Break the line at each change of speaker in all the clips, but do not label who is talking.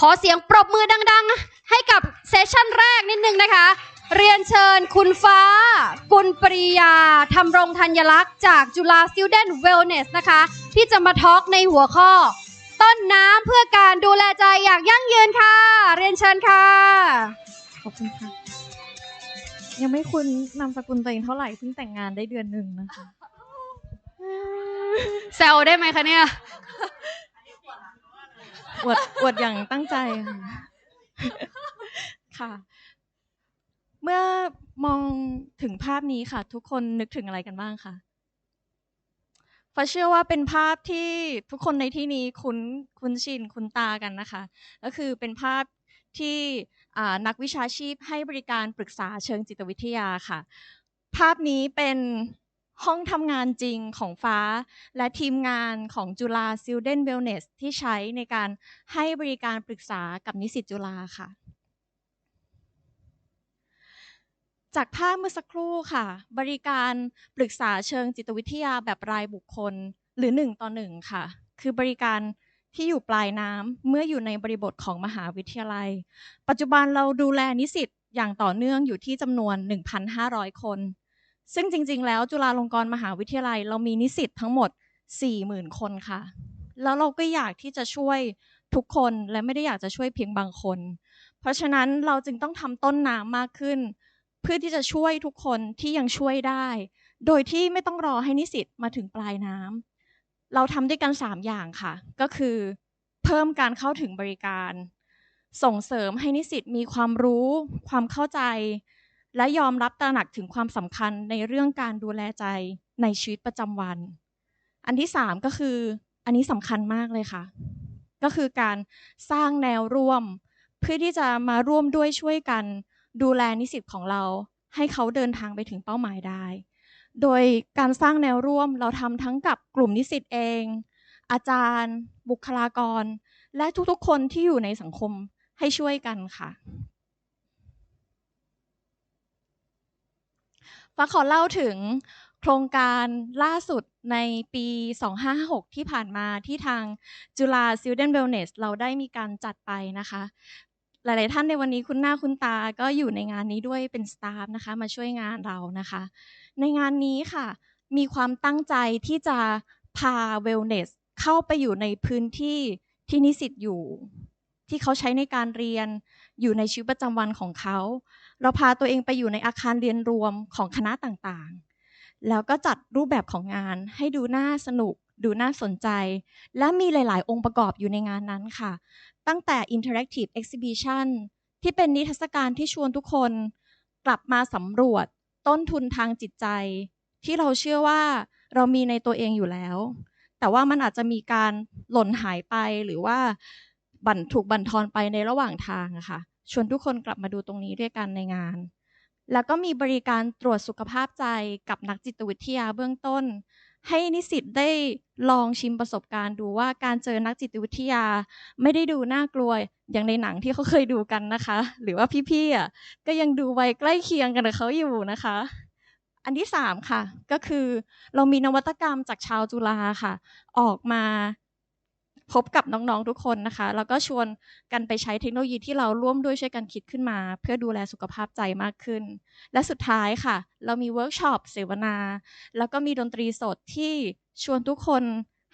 ขอเสียงปรบมือดังๆ ให้กับเซสชั่นแรกนิดนึงนะคะ เรียนเชิญคุณฟ้า กุลปริยาทำรงธัญลักษณ์จากจุฬา Student Wellness นะคะ ที่จะมาทอล์กในหัวข้อ ต้นน้ำเพื่อการดูแลใจอย่างยั่งยืนค่ะ เรียนเชิญค่ะ
ขอบคุณค่ะ ยังไม่คุ้นนามสกุลตัวเองเท่าไหร่เพิ่งแต่งงานได้เดือนหนึ่งนะคะ
แซวได้ไหมคะเนี่ย
อวดอวดอย่างตั้งใจค่ะค่ะ เมื่อมองถึงภาพนี้ค่ะ ทุกคนนึกถึงอะไรกันบ้างคะฟ้าเชื่อว่าเป็นภาพที่ทุกคนในที่นี้คุ้นคุ้นชินคุ้นตากันนะคะ ก็คือเป็นภาพที่อ่านักวิชาชีพให้บริการปรึกษาเชิงจิตวิทยาค่ะ ภาพนี้เป็น ห้องทำงานจริงของฟ้า และทีมงานของจุฬา Student Wellness ที่ใช้ในการให้บริการปรึกษากับนิสิตจุฬาค่ะ จากภาพเมื่อสักครู่ค่ะ บริการปรึกษาเชิงจิตวิทยาแบบรายบุคคลหรือหนึ่งต่อหนึ่งค่ะ คือบริการที่อยู่ปลายน้ำเมื่ออยู่ในบริบทของมหาวิทยาลัย ปัจจุบันเราดูแลนิสิตอย่างต่อเนื่องอยู่ที่จำนวน 1,500 คน ซึ่งจริง ๆ แล้วจุฬาลงกรณ์มหาวิทยาลัย เรามีนิสิตทั้งหมด 40,000 คนค่ะ แล้วเราก็อยากที่จะช่วยทุกคนและไม่ได้อยากจะช่วยเพียงบางคน เพราะฉะนั้นเราจึงต้องทำต้นน้ำมากขึ้น เพื่อที่จะช่วยทุกคนที่ยังช่วยได้ โดยที่ไม่ต้องรอให้นิสิตมาถึงปลายน้ำเราทำด้วยกัน 3 อย่างค่ะ ก็คือ เพิ่มการเข้าถึงบริการ ส่งเสริมให้นิสิตมีความรู้ ความเข้าใจ และยอมรับตระหนักถึงความสำคัญในเรื่องการดูแลใจในชีวิตประจำวัน อันที่3ก็คือ อันนี้สำคัญมากเลยค่ะ ก็คือการสร้างแนวร่วม เพื่อที่จะมาร่วมด้วยช่วยกัน ดูแลนิสิตของเรา ให้เขาเดินทางไปถึงเป้าหมายได้ โดยการสร้างแนวร่วมเราทำทั้งกับกลุ่มนิสิตเอง อาจารย์ บุคลากร และทุกๆ คนที่อยู่ในสังคมให้ช่วยกันค่ะ ฟ้าขอเล่าถึงโครงการล่าสุดในปี 2556 ที่ผ่านมาที่ทางจุฬา Student Wellness เราได้มีการจัดไปนะคะ หลาย ๆ ท่านในวันนี้คุณหน้าคุณตาก็อยู่ในงานนี้ด้วยเป็นสตาฟนะคะ มาช่วยงานเรานะคะ ในงานนี้ค่ะ มีความตั้งใจที่จะพา Wellness เข้าไปอยู่ในพื้นที่ที่นิสิตอยู่ ที่เขาใช้ในการเรียนอยู่ในชีวิตประจำวันของเขา เราพาตัวเองไปอยู่ในอาคารเรียนรวมของคณะต่างๆ แล้วก็จัดรูปแบบของงานให้ดูน่าสนุก ดูน่าสนใจ และมีหลาย ๆ องค์ประกอบอยู่ในงานนั้นค่ะ ตั้งแต่ Interactive Exhibition ที่เป็นนิทรรศการที่ชวนทุกคนกลับมาสำรวจต้นทุนทางจิตใจ ที่เราเชื่อว่าเรามีในตัวเองอยู่แล้ว แต่ว่ามันอาจจะมีการหล่นหายไปหรือว่า บั่นถูกบั่นทอนไปในระหว่างทางอะค่ะชวนทุกคนกลับมาดูตรงนี้ด้วยกันในงาน แล้วก็มีบริการตรวจสุขภาพใจกับนักจิตวิทยาเบื้องต้น ให้นิสิตได้ลองชิมประสบการณ์ดูว่าการเจอนักจิตวิทยา ไม่ได้ดูน่ากลัวอย่างในหนังที่เขาเคยดูกันนะคะ หรือว่าพี่ๆอะก็ยังดูไวใกล้เคียงกันกับเขาอยู่นะคะ อันที่สามค่ะ ก็คือเรามีนวัตกรรมจากชาวจุฬาค่ะ ออกมา พบกับน้องๆทุกคนนะคะ แล้วก็ชวนกันไปใช้เทคโนโลยีที่เราร่วมด้วยช่วยกันคิดขึ้นมา เพื่อดูแลสุขภาพใจมากขึ้น และสุดท้ายค่ะ เรามีเวิร์กช็อปเสวนา แล้วก็มีดนตรีสดที่ชวนทุกคน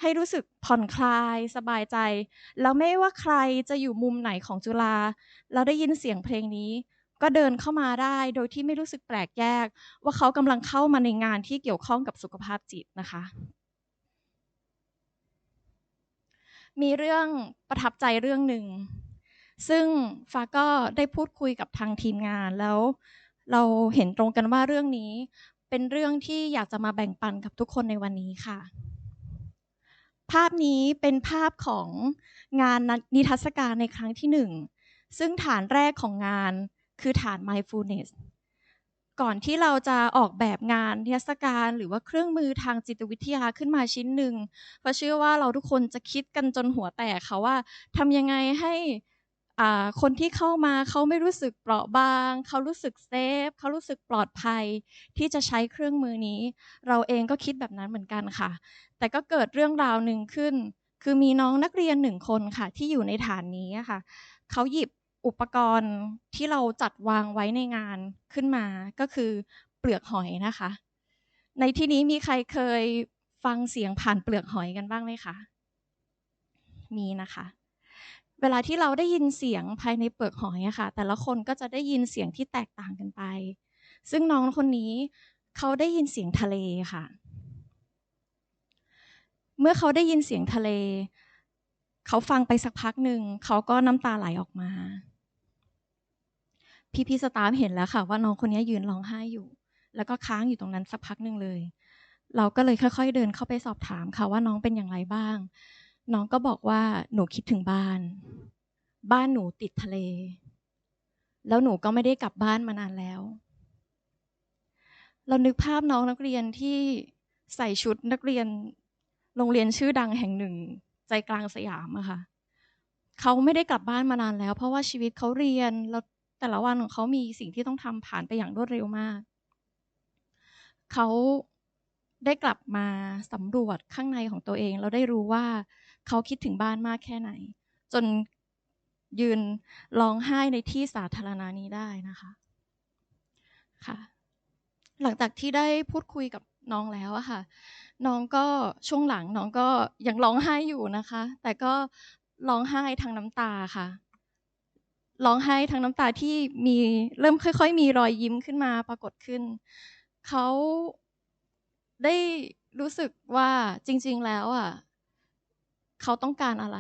ให้รู้สึกผ่อนคลายสบายใจ แล้วไม่ว่าใครจะอยู่มุมไหนของจุฬาเราได้ยินเสียงเพลงนี้ ก็เดินเข้ามาได้โดยที่ไม่รู้สึกแปลกแยก ว่าเขากำลังเข้ามาในงานที่เกี่ยวข้องกับสุขภาพจิตนะคะ มีเรื่องประทับใจเรื่องหนึ่ง ซึ่งฟ้าก็ได้พูดคุยกับทางทีมงานแล้ว เราเห็นตรงกันว่าเรื่องนี้เป็นเรื่องที่อยากจะมาแบ่งปันกับทุกคนในวันนี้ค่ะ ภาพนี้เป็นภาพของงานนิทรรศการในครั้งที่หนึ่งซึ่งฐานแรกของงานคือฐาน mindfulness ก่อนที่เราจะออกแบบงานนิทศการหรือว่าเครื่องมือทางจิตวิทยาขึ้นมาชิ้นหนึ่งเพราะเชื่อว่าเราทุกคนจะคิดกันจนหัวแตกค่ะว่าทำยังไงให้คนที่เข้ามาเขาไม่รู้สึกเปราะบาง เขารู้สึกเซฟ เขารู้สึกปลอดภัย ที่จะใช้เครื่องมือนี้ เราเองก็คิดแบบนั้นเหมือนกันค่ะ แต่ก็เกิดเรื่องราวหนึ่งขึ้น คือมีน้องนักเรียนหนึ่งคนค่ะ ที่อยู่ในฐานนี้ค่ะ เขาหยิบ อุปกรณ์ที่เราจัดวางไว้ในงานขึ้นมาก็คือเปลือกหอยนะคะ ในที่นี้มีใครเคยฟังเสียงผ่านเปลือกหอยกันบ้างไหมคะ มีนะคะ เวลาที่เราได้ยินเสียงภายในเปลือกหอยอะค่ะ แต่ละคนก็จะได้ยินเสียงที่แตกต่างกันไป ซึ่งน้องคนนี้เขาได้ยินเสียงทะเลค่ะ เมื่อเขาได้ยินเสียงทะเล เขาฟังไปสักพักหนึ่ง เขาก็น้ำตาไหลออกมา พี่พี่ๆสตาฟเห็นแล้วค่ะ ว่าน้องคนนี้ยืนร้องไห้อยู่ แล้วก็ค้างอยู่ตรงนั้นสักพักหนึ่งเลย เราก็เลยค่อย ๆ เดินเข้าไปสอบถามค่ะว่าน้องเป็นอย่างไรบ้าง น้องก็บอกว่าหนูคิดถึงบ้าน บ้านหนูติดทะเล แล้วหนูก็ไม่ได้กลับบ้านมานานแล้ว เรานึกภาพน้องนักเรียนที่ใส่ชุดนักเรียนโรงเรียนชื่อดังแห่งหนึ่ง ใจกลางสยามอะค่ะเขาไม่ได้กลับบ้านมานานแล้ว เพราะว่าชีวิตเขาเรียนแล้ว แต่ละวันของเขามีสิ่งที่ต้องทำผ่านไปอย่างรวดเร็วมาก เขาได้กลับมาสำรวจข้างในของตัวเองแล้วได้รู้ว่าเขาคิดถึงบ้านมากแค่ไหน จนยืนร้องไห้ในที่สาธารณะนี้ได้นะคะค่ะ หลังจากที่ได้พูดคุยกับน้องแล้วอะค่ะ น้องก็ช่วงหลังน้องก็ยังร้องไห้อยู่นะคะ แต่ก็ร้องไห้ทางน้ำตาค่ะ ร้องไห้ทางน้ำตาที่มีเริ่มค่อย ๆ มีรอยยิ้มขึ้นมาปรากฏขึ้น เขาได้รู้สึกว่าจริง ๆ แล้วอะเขาต้องการอะไร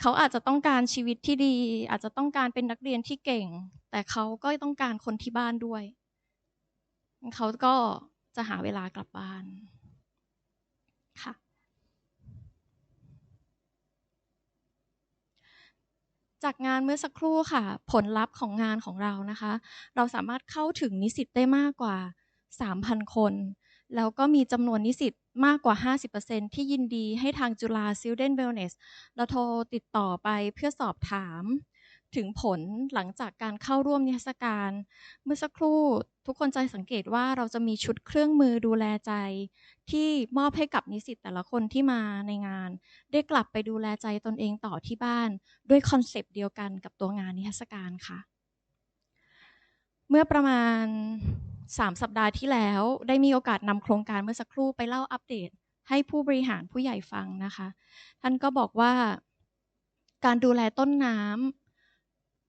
เขาอาจจะต้องการชีวิตที่ดี อาจจะต้องการเป็นนักเรียนที่เก่ง แต่เขาก็ต้องการคนที่บ้านด้วย เขาก็จะหาเวลากลับบ้านค่ะ จากงานเมื่อสักครู่ค่ะ ผลลัพธ์ของงานของเรานะคะ เราสามารถเข้าถึงนิสิตได้มากกว่า 3,000 คน แล้วก็มีจำนวนนิสิตมากกว่า 50%ที่ยินดีให้ทางจุฬา Student Wellness เราโทรติดต่อไปเพื่อสอบถาม ถึงผลหลังจากการเข้าร่วมนิทรรศการ เมื่อสักครู่ทุกคนจะสังเกตว่าเราจะมีชุดเครื่องมือดูแลใจ ที่มอบให้กับนิสิตแต่ละคนที่มาในงาน ได้กลับไปดูแลใจตนเองต่อที่บ้าน ด้วยคอนเซปต์เดียวกันกับตัวงานนิทรรศการค่ะ เมื่อประมาณ 3 สัปดาห์ที่แล้ว ได้มีโอกาสนำโครงการเมื่อสักครู่ไปเล่าอัปเดต ให้ผู้บริหารผู้ใหญ่ฟังนะคะ ท่านก็บอกว่า การดูแลต้นน้ำ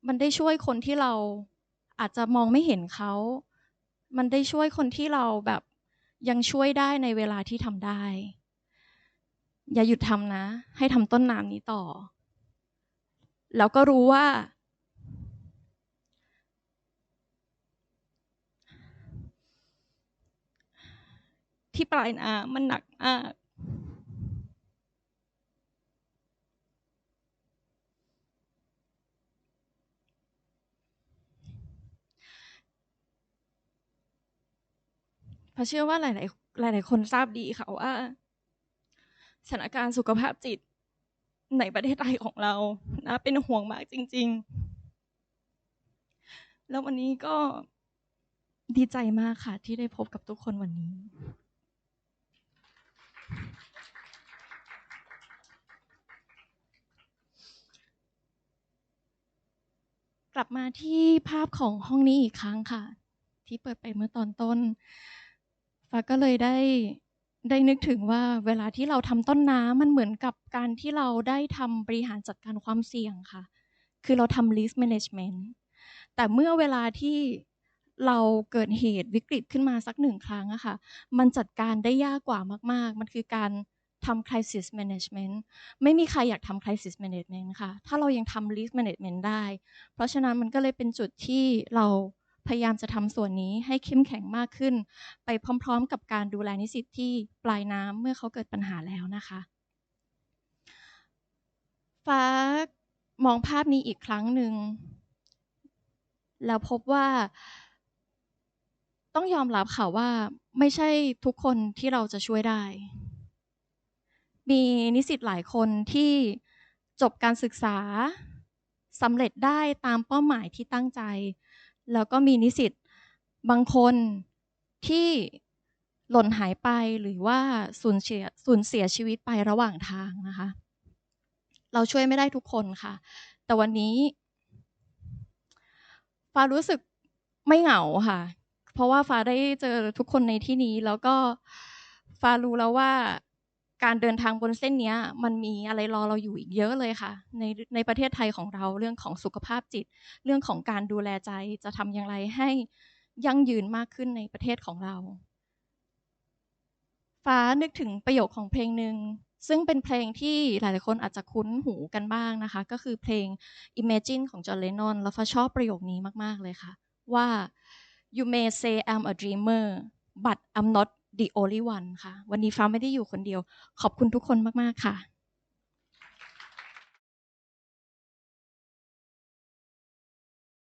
มันได้ช่วยคนที่เราอาจจะมองไม่เห็นเขา มันได้ช่วยคนที่เราแบบยังช่วยได้ในเวลาที่ทำได้ อย่าหยุดทำนะ ให้ทำต้นน้ำนี้ต่อ แล้วก็รู้ว่า ที่ปลายน้ำมันหนักมาก ราะเชื่อว่าหลาย ๆ หลาย ๆ คนทราบดีค่ะว่าสถานการณ์สุขภาพจิตในประเทศไทยของเรานะเป็นห่วงมากจริง ๆ แล้ววันนี้ก็ดีใจมากค่ะ ที่ได้พบกับทุกคนวันนี้ กลับมาที่ภาพของห้องนี้อีกครั้งค่ะ ที่เปิดไปเมื่อตอนต้น ฟ้าก็เลยได้ได้นึกถึงว่าเวลาที่เราทำต้นน้ำมันเหมือนกับการที่เราได้ทำบริหารจัดการความเสี่ยงค่ะ คือเราทำ risk management แต่เมื่อเวลาที่เราเกิดเหตุวิกฤตขึ้นมาสักหนึ่งครั้งอะค่ะ มันจัดการได้ยากกว่ามาก ๆ มันคือการทำ crisis management ไม่มีใครอยากทำ crisis management ค่ะ ถ้าเรายังทำ risk management ได้ เพราะฉะนั้นมันก็เลยเป็นจุดที่เรา พยายามจะทำส่วนนี้ให้เข้มแข็งมากขึ้น ไปพร้อมๆ กับการดูแลนิสิตที่ปลายน้ำเมื่อเขาเกิดปัญหาแล้วนะคะ ฟ้ามองภาพนี้อีกครั้งหนึ่ง แล้วพบว่า ต้องยอมรับค่ะว่าไม่ใช่ทุกคนที่เราจะช่วยได้ มีนิสิตหลายคนที่จบการศึกษาสำเร็จได้ตามเป้าหมายที่ตั้งใจ แล้วก็มีนิสิตบางคนที่หล่นหายไปหรือว่าสูญเสียสูญเสียชีวิตไประหว่างทางนะคะ เราช่วยไม่ได้ทุกคนค่ะ แต่วันนี้ฟ้ารู้สึกไม่เหงาค่ะ เพราะว่าฟ้าได้เจอทุกคนในที่นี้แล้วก็ฟ้ารู้แล้วว่า การเดินทางบนเส้นนี้มันมีอะไรรอเราอยู่อีกเยอะเลยค่ะ ในในประเทศไทยของเราเรื่องของสุขภาพจิต เรื่องของการดูแลใจจะทำอย่างไรให้ยั่งยืนมากขึ้นในประเทศของเรา ฟ้านึกถึงประโยคของเพลงหนึ่งซึ่งเป็นเพลงที่หลาย ๆ คนอาจจะคุ้นหูกันบ้างนะคะ ก็คือเพลง Imagine ของ John Lennon แล้วฟ้าชอบประโยคนี้มาก ๆ เลยค่ะ ว่า you may say I'm a dreamer but I'm not the only one ค่ะ วันนี้ฟ้าไม่ได้อยู่คนเดียว ขอบคุณทุกคนมาก ๆ ค่ะ